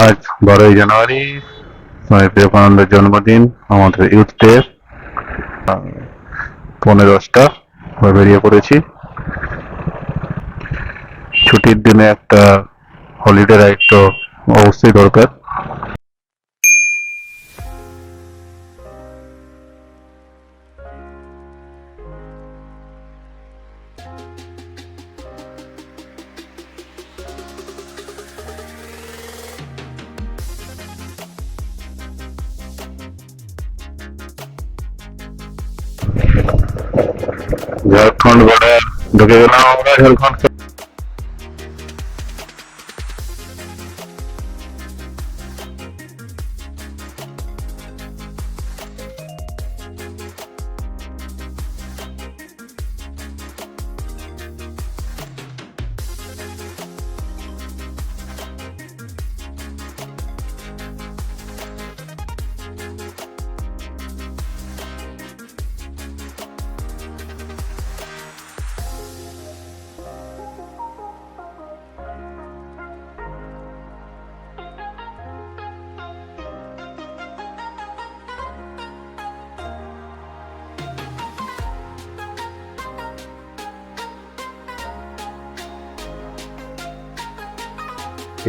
আজ বারোই জানুয়ারি স্বামী বিবেকানন্দের জন্মদিন, আমাদের ইউথ ডে পনেরো দশটা বেরিয়ে পড়েছি। ছুটির দিনে একটা হলিডে রাইড তো অবশ্যই দরকার। झारखंड बॉर्डर ढुकेगा होगा झारखंड से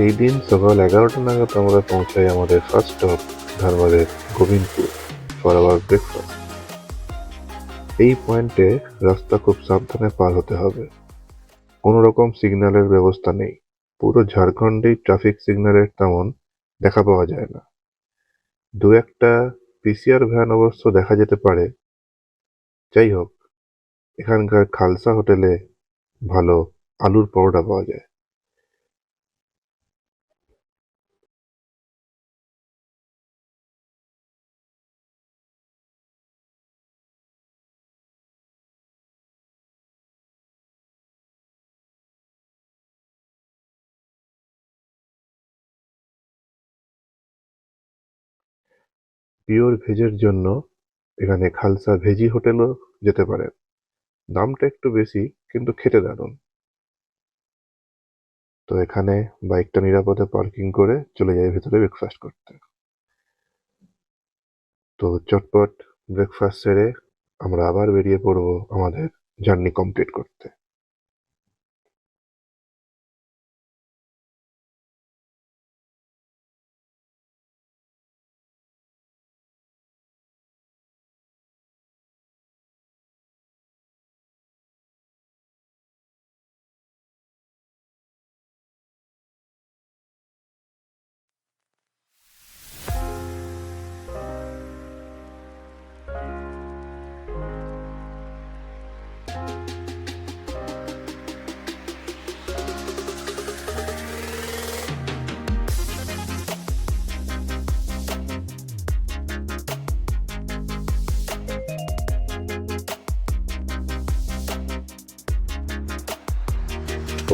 এই দিন সকাল এগারোটা নাগাদ আমরা পৌঁছাই আমাদের ফার্স্ট স্টপ ধারবাদের গোবিন্দপুর ফর আওয়ার ব্রেকফাস্ট এই পয়েন্টে রাস্তা খুব সাবধানে পার হতে হবে। কোনো রকম সিগন্যালের ব্যবস্থা নেই। পুরো ঝাড়খণ্ডেই ট্রাফিক সিগন্যালের তেমন দেখা পাওয়া যায় না। দু একটা পিসিআর ভ্যান অবশ্য দেখা যেতে পারে। যাই হোক, এখানকার খালসা হোটেলে ভালো আলুর পরোটা পাওয়া যায়। পিওর ভেজের জন্য এখানে খালসা ভেজি হোটেলও যেতে পারেন। দামটা একটু বেশি, কিন্তু খেতে দারুণ। তো এখানে বাইকটা নিরাপদে পার্কিং করে চলে যাই ভেতরে ব্রেকফাস্ট করতে। তো চটপট ব্রেকফাস্ট সেরে আমরা আবার বেরিয়ে পড়ব আমাদের জার্নি কমপ্লিট করতে।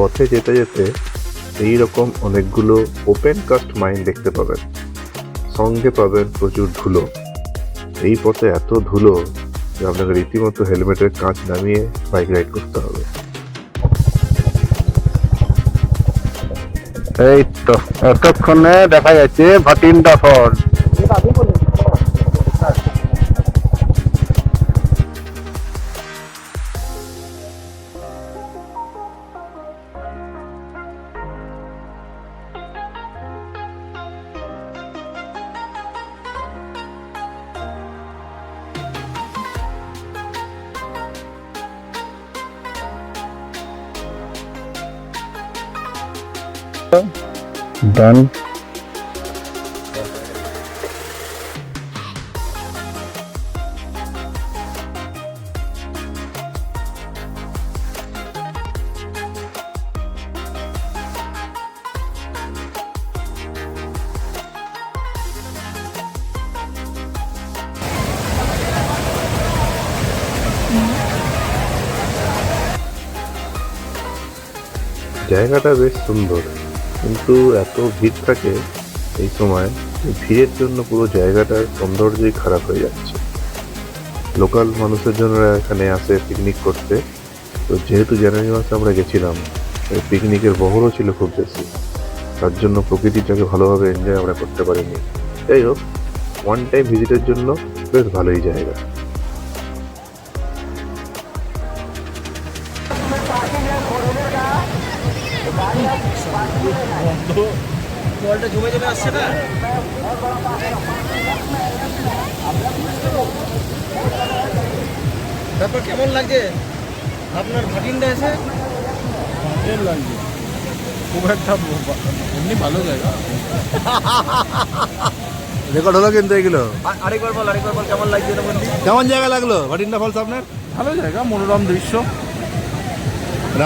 পথে যেতে যেতে এই রকম অনেকগুলো ওপেন কাস্ট মাইন দেখতে পাবেন। সঙ্গে পাবেন প্রচুর ধুলো। এই পথে এত ধুলো যে আপনাকে রীতিমতো হেলমেটের কাঁচ নামিয়ে বাইক রাইড করতে হবে। এই তো, এতক্ষণে দেখা যাচ্ছে ভাটিন্ডা ফল ডান জায়গাটা বেশ সুন্দর। কিন্তু এত ভিড় থাকে এই সময় ভিড়ের জন্য পুরো জায়গাটার সৌন্দর্যই খারাপ হয়ে যাচ্ছে। লোকাল মানুষের জন্য এখানে আসে পিকনিক করতে। তো যেহেতু জানুয়ারি মাসে আমরা গেছিলাম পিকনিকের বহরও ছিল খুব বেশি। তার জন্য প্রকৃতিটাকে ভালোভাবে এনজয় আমরা করতে পারিনি। যাই হোক ওয়ান টাইম ভিজিটের জন্য বেশ ভালোই জায়গা। জলটা জমে জমে আসছে না? তারপর কেমন লাগছে? আপনার ভাটিনটা এসে? কেমন লাগছে। খুব একটা এমনি ভালো জায়গা। রেকর্ড হলো কিন্তু এগুলো। আরেকবার বল আরেকবার বল কেমন লাগছে কেমন জায়গা লাগল? ভাটিন্ডা ফলস আপনার ভালো জায়গা মনোরম দৃশ্য।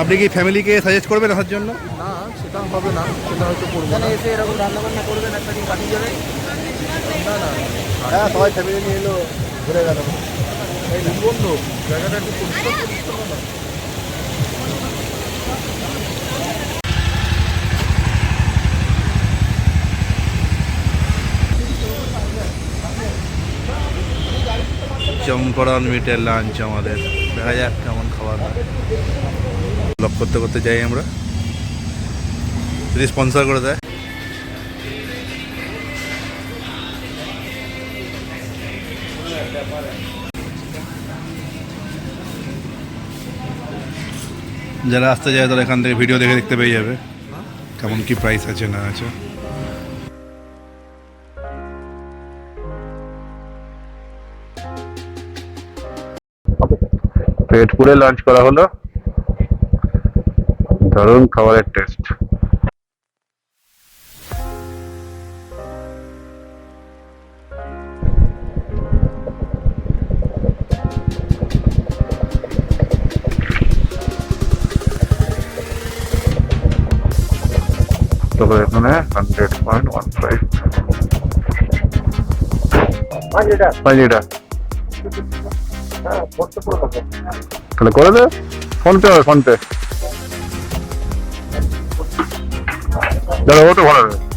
আপনি কি ফ্যামিলিকে সাজেস্ট করবেন আসার জন্য? না সেটা হবে না সেটা হয়তো করব না। এসে এরকম রান্না বান্না করবেন একটা দিন কাটিয়ে যাবে? না না হ্যাঁ সবাই ফ্যামিলি নিয়ে এলো ঘুরে গেল। এই বন্ধু জায়গাটা একটু পরিষ্কার না? চমকরণ মিটের লাঞ্চ আমাদের। দেখা যাক কেমন খাবার ব্লগ করতে করতে যাই আমরা। যদি স্পন্সর করে দেয়। যারা আসতে যায় তারা এখান থেকে ভিডিও দেখে দেখতে পেয়ে যাবে। কেমন কি প্রাইস আছে না আছে। পেট পুড়ে লাঞ্চ করা হলো। দারুণ খাবারের টেস্ট তবে এখানে হান্ড্রেড পয়েন্ট ওয়ান ফাইভ পাঁচ লিটার। হ্যাঁ তাহলে করে দে। ফোন পে হবে ফোন পে দাদা ও তো ভালো হবে